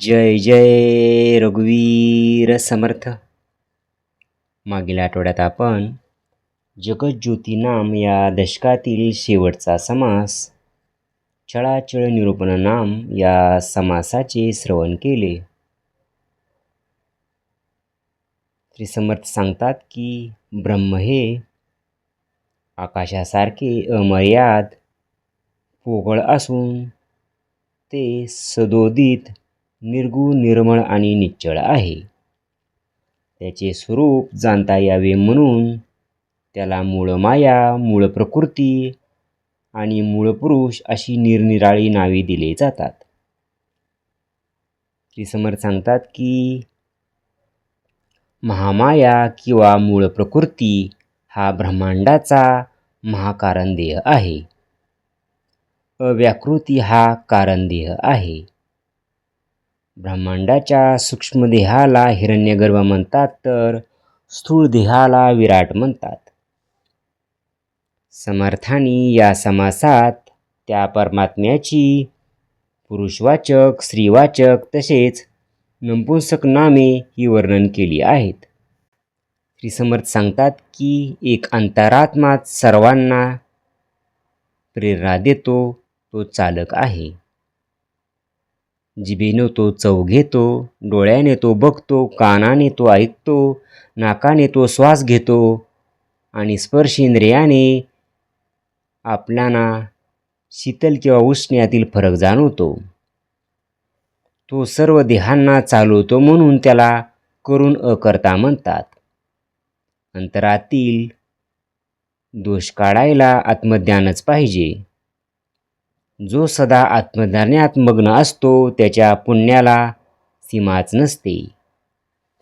जय जय रघुवीर समर्थ. मागील आठवड्यात आपण जगज्योतीनाम या दशकातील शेवटचा समास चळाचळ निरूपण नाम या समासाचे श्रवण केले. श्री समर्थ सांगतात की ब्रह्म हे आकाशासारखे अमर्याद पोकळ असून ते सदोदित निर्गुण निर्मळ आणि निश्चळ आहे. त्याचे स्वरूप जाणता यावे म्हणून त्याला मूळ माया मूळ प्रकृती आणि मूळ पुरुष अशी निरनिराळी नावे दिली जातात. श्री समर्थ सांगतात की महामाया किंवा मूळ प्रकृती हा ब्रह्मांडाचा महाकारण देह आहे. अव्याकृती हा कारणदेह आहे. ब्रह्मांडाच्या सूक्ष्मदेहाला हिरण्यगर्भ म्हणतात तर स्थूळ देहाला विराट म्हणतात. समर्थानी या समासात त्या परमात्म्याची पुरुषवाचक स्त्रीवाचक तसेच नपुंसक नामे ही वर्णन केली आहेत. श्री समर्थ सांगतात की एक अंतरात्माच सर्वांना प्रेरणा देतो तो चालक आहे. जिभेने तो चव घेतो डोळ्याने तो बघतो कानाने तो ऐकतो नाकाने तो श्वास घेतो आणि स्पर्श इंद्रियाने आपल्याला शीतल किंवा उष्ण यातील फरक जाणवतो. तो सर्व देहांना चालवतो म्हणून त्याला करून अकर्ता म्हणतात. अंतरातील दोष काढायला आत्मज्ञानच पाहिजे. जो सदा आत्मज्ञानात मग्न असतो त्याच्या पुण्याला सीमाच नसते.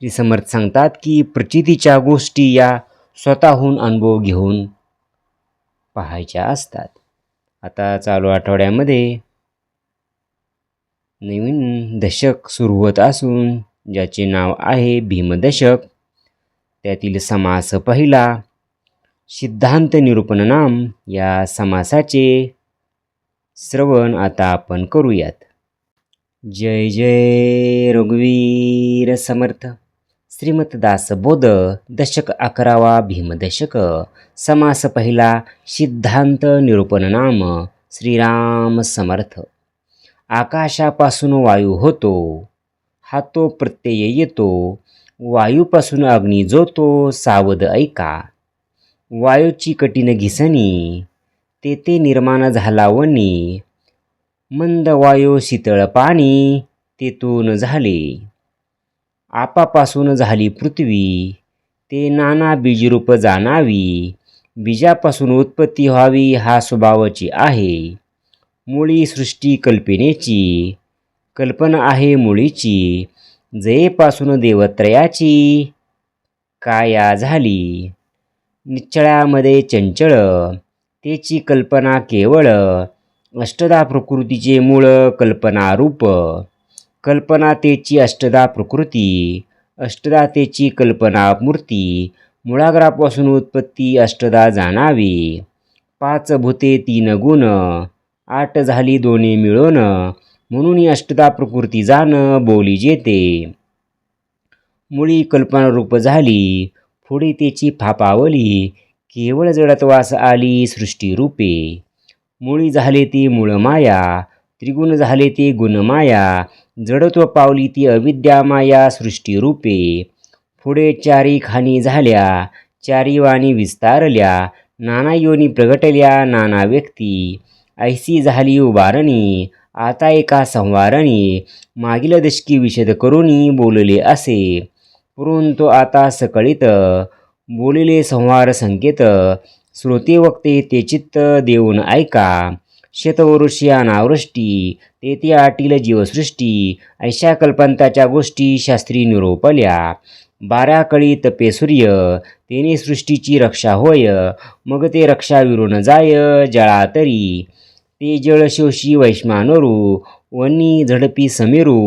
श्री समर्थ सांगतात की प्रचितीच्या गोष्टी या स्वतःहून अनुभव घेऊन पाहायच्या असतात. आता चालू आठवड्यामध्ये नवीन दशक सुरू होत असून ज्याचे नाव आहे भीमदशक त्यातील समास पहिला सिद्धांत निरूपण नाम या समासाचे श्रवण आता आपण करूयात. जय जय रघुवीर समर्थ. श्रीमतदासबोध दशक अकरावा भीमदशक समास पहिला सिद्धांत निरूपण नाम श्रीराम समर्थ. आकाशापासून वायू होतो हा तो प्रत्यय येतो वायूपासून अग्नी जोतो सावध ऐका. वायूची कठीण घिसणी तेथे निर्माण झाला वनी मंद वायू शीतळ पाणी तेथून झाले. आपापासून झाली पृथ्वी. ते नाना बीजरूप जाणावी. बीजापासून उत्पत्ती व्हावी हा स्वभावाची आहे. मुळी सृष्टी कल्पनेची. कल्पना आहे मुळीची. जयेपासून देवत्रयाची. काया झाली. निश्चळामध्ये चंचळ. त्याची कल्पना केवळ अष्टदा प्रकृतीचे मूळ कल्पनारूप कल्पनातेची कल्पना अष्टदा प्रकृती अष्टदा तेची कल्पना मूर्ती मुळाग्रापासून उत्पत्ती अष्टदा जाणावी. पाच भूते तीन गुण आठ झाली दोन्ही मिळून म्हणून अष्टदा प्रकृती जाण बोली जेते. मुळी कल्पनारूप झाली पुढे त्याची फापावली केवळ जडत्वास आली सृष्टीरूपे मुळी झाले ती मूळमाया त्रिगुण झाले ते गुणमाया जडत्व पावली ती अविद्या माया सृष्टीरूपे पुढे चारी खाणी झाल्या चारी वाणी विस्तारल्या नाना योनी प्रगटल्या नाना व्यक्ती. ऐसी झाली उभारणी आता एका संवारणी मागील दशकी विषद करुणी बोलले असे. परंतु आता सकळीत बोलिले संवार संकेत. श्रोते वक्ते ते चित्त देऊन ऐका. शतवरुषी अनावृष्टी तेथे आटील जीवसृष्टी ऐशा कल्पंताच्या गोष्टी शास्त्री निरोपल्या. बारा कळी तपे सूर्य तेने सृष्टीची रक्षा होय मग ते रक्षा विरून जाय जळा तरी ते जळ शोषी वैश्मानरू वनी झडपी समीरू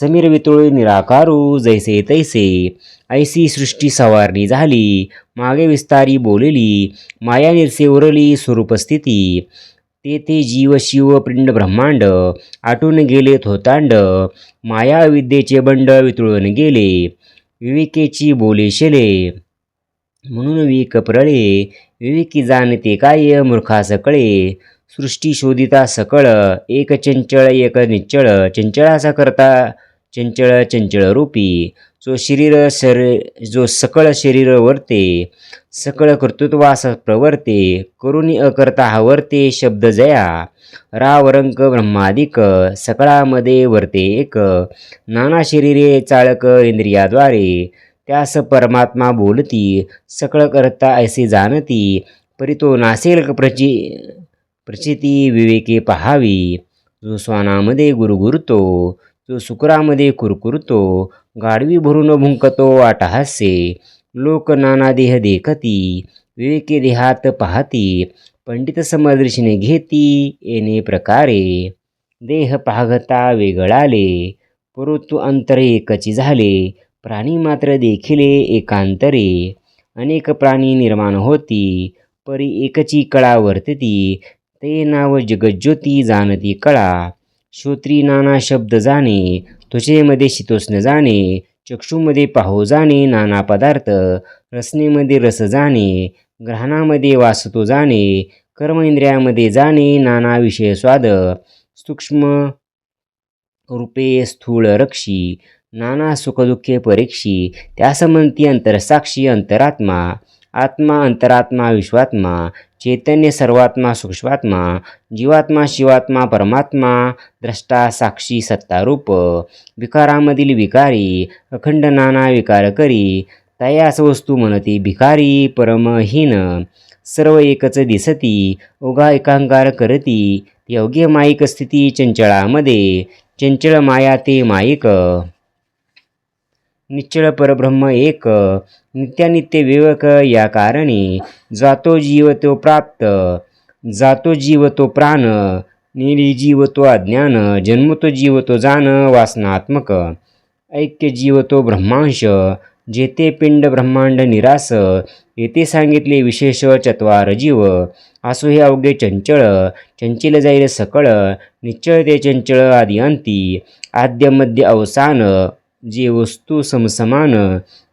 समीर वितुळे निराकारू जैसे तैसे. ऐसी सृष्टी सवारणी झाली मागे विस्तारी बोलली माया निरसे उरली स्वरूपस्थिती ते ते जीव शिव पिंड ब्रह्मांड आटून गेले थोतांड माया विद्येचे बंड वितळून गेले विवेकेची बोले शेले. म्हणून विवेक प्रळे विवेकी जाणते काय मूर्खास कळे सृष्टी शोधिता सकळ एक चंचळ एक निश्चळ चंचळाचा करता चंचळ चंचळ रूपी. जो शरीर सर जो सकळ शरीर वरते सकळ कर्तृत्वास प्रवर्ते करुणी अकर्ता हवरते शब्द जया. रावरंक ब्रह्मादिक सकळामध्ये वरते एक. नाना शरीरे चाळक इंद्रियाद्वारे त्यास परमात्मा बोलती सकळ करता ऐसे जाणती परी तो नासेल प्रची प्रचिती विवेके पहावी. जो स्वानामध्ये गुरगुरतो जो सुकरामध्ये कुरकुरतो गाडवी भरून भुंकतो वाटहासे लोक नाना देह देखती विवेके देहात पाहती पंडित समदृशीने घेती येणे प्रकारे. देह पाहता वेगळाले परंतु अंतर एकची झाले प्राणी मात्र देखिले एकांतरे. अनेक प्राणी निर्माण होती परी एकची कळा वर्तती ते नाव जगज्योती जाणती कळा। श्रोत्री नाना शब्द जाणे त्वचेमध्ये शीतोष्ण जाणे चक्षूमध्ये पाहो जाणे नाना पदार्थ रसनेमध्ये रस जाणे ग्रहणामध्ये वासतो जाणे कर्म इंद्रियामध्ये जाणे नाना विषय स्वाद सूक्ष्म रूपे स्थूळ रक्षी नाना सुखदुःखे परीक्षी त्यासमंती अंतरसाक्षी अंतरात्मा आत्मा अंतरात्मा विश्वात्मा चैतन्य सर्वात्मा सूक्ष्मात्मा जीवात्मा शिवात्मा परमात्मा द्रष्टा साक्षी सत्तारूप विकारामधील विकारी अखंड नाना विकार करी तयास वस्तू म्हणती भिकारी परमहीन सर्व एकच दिसती ओघा एकांकार करती योग्य माईक स्थिती चंचळामध्ये चंचळ माया ते माईक. निश्चळ परब्रह्म एक नित्यानित्य विवेक या कारणे. जातो जीव तो प्राप्त जातो जीव तो प्राण निळी जीव तो अज्ञान जन्मतो जीव तो जाण वासनात्मक. ऐक्य जीव तो ब्रह्मांश जेते पिंड ब्रह्मांड निरास येथे सांगितले विशेष चत्वार जीव. असो हे अवघे चंचळ चंचल जाईल सकळ निश्चळ ते चंचळ आदी अंती आद्य मध्य अवसान जे वस्तू समसमान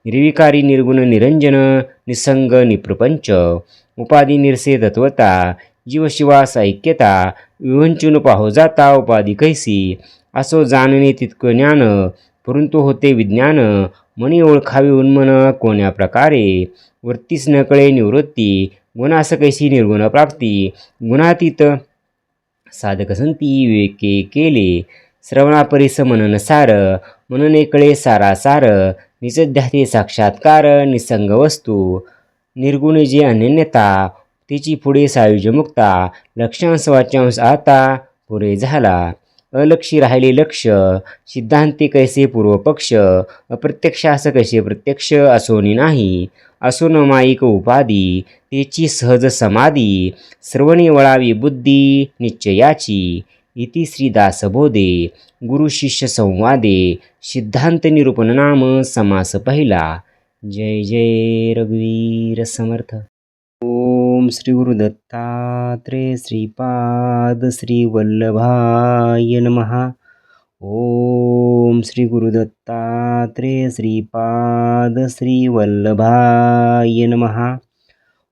निर्विकारी निर्गुण निरंजन निसंग निप्रपंच उपाधी निर्से तत्वता जीवशिवास ऐक्यता विवंचून पाहो जाता उपाधी कैसी असो जाणणे तितकं ज्ञान परंतु होते विज्ञान मनी ओळखावी उन्मन कोण्या प्रकारे वृत्तीस नकळे निवृत्ती गुणास कैसी निर्गुण प्राप्ती गुणातीत साधक संती विवेके केले श्रवणापरिस मनन सार मनने कळे सारासार निजध्याती साक्षात्कार निसंग वस्तू निर्गुण जी अनन्यता तिची पुढे सायुज्यमुक्ता लक्षांश वाच्यांश आता पुरे झाला. अलक्षी राहिले लक्ष सिद्धांती कैसे पूर्वपक्ष अप्रत्यक्षास कैसे प्रत्यक्ष असोनी नाही असो माईक उपाधी तेची सहज समाधी श्रवणी वळावी बुद्धी निश्चयाची इति श्रीदासबोधे गुरुशिष्य संवादे सिद्धांत निरूपण नाम समास पहिला। जय जय रघुवीर समर्थ। ओम श्री गुरुदत्तात्रे श्रीपाद श्रीवल्लभाय वल्लभाय ओम श्री गुरुदत्तात्रे श्रीपाद श्रीवल्लभाय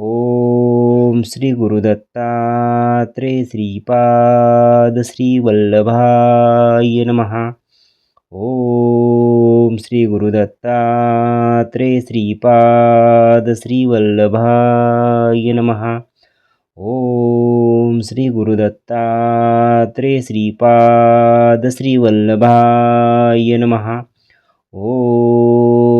ओम श्री गुरुदत्तात्रे श्रीपाद श्री वल्लभाय ओम श्री गुरुदत्तात्रे श्रीपाद श्री वल्लभाय नमः। ओम श्री गुरुदत्तात्रे श्रीपाद श्री वल्लभाय नमः।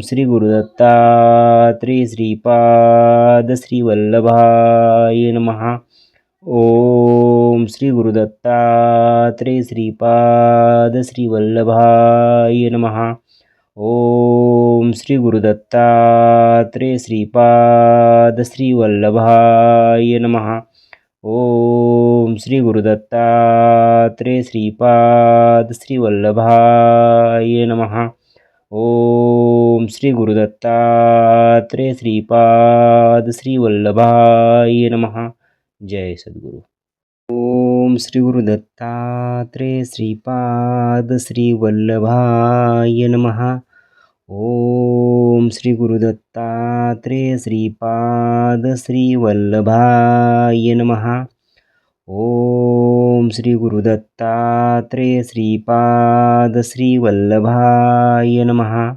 श्री गुरुदत्तात्री श्रीपाद श्रीवल्लभाय महा ओम श्री गुरुदत्तात्रेय श्रीपाद श्रीवल्लभाय महा ओम श्री गुरुदत्तात्रे श्रीपाद श्रीवल्लभाय महा ओम श्री गुरुदत्तात्रे श्रीपाद श्रीवल्लभाय महा ओम श्री गुरुदत्तात्रेय श्रीपाद श्रीवल्लभाय नमः। जय सद्गुरु। ओम श्री गुरुदत्तात्रेय श्रीपाद श्रीवल्लभाय नमः। ओम श्री गुरुदत्तात्रेय श्रीपाद श्रीवल्लभाय नमः। ओम श्री गुरुदत्तात्रेय श्रीपाद श्रीवल्लभाय नमः।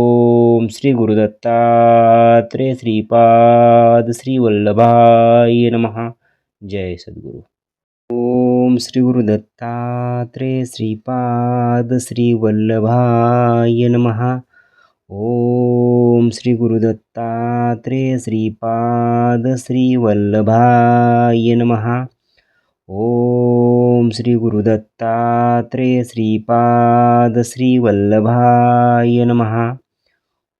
श्री गुरुदत्तात्रेय श्रीपाद श्री वल्लभाय नमः। जय सद्गुरु। ओम श्री गुरुदत्तात्रेय श्रीपाद श्री वल्लभाय नमः। ओम श्री गुरुदत्तात्रेय श्रीपाद श्री वल्लभाय नमः। ओम श्री गुरुदत्तात्रेय श्रीपाद श्री वल्लभाय नमः।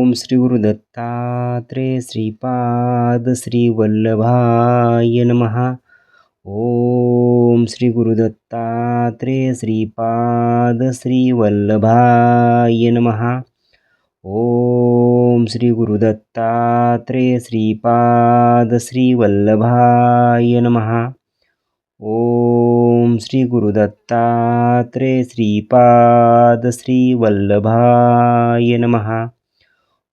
ओम श्री गुरुदत्तात्रेय श्रीपाद श्री वल्लभाय नमः। ओम श्री गुरुदत्तात्रेय श्रीपाद श्री वल्लभाय नमः। ओम श्री श्रीपाद श्री वल्लभाय नमः। ओम श्री श्रीपाद श्री वल्लभाय नमः।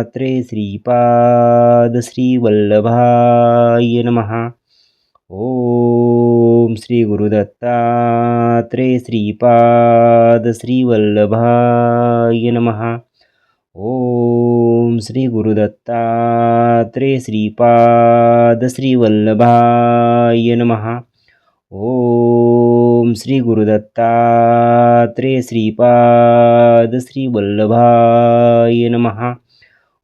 गुरुदत्तात्रेय श्रीपाद श्रीवल्लभाय नमः। ओम श्री गुरुदत्तात्रेय श्रीपाद श्रीवल्लभाय नमः। ओम श्री गुरुदत्तात्रेय श्रीपाद श्रीवल्लभाय नमः। ओम श्री गुरुदत्तात्रे श्रीपाद श्रीवल्लभाय नमः।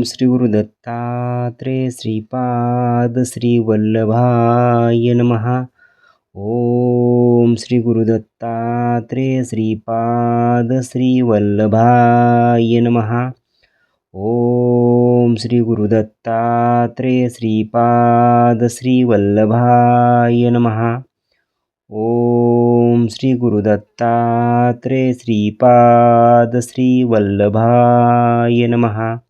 ओम श्री गुरु श्रीपाद श्री वल्लभाय नमः। ओम श्री गुरु श्रीपाद श्री वल्लभाय नमः। ओम श्री श्रीपाद श्री वल्लभाय नमः। ओम श्री श्रीपाद श्री वल्लभाय नमः।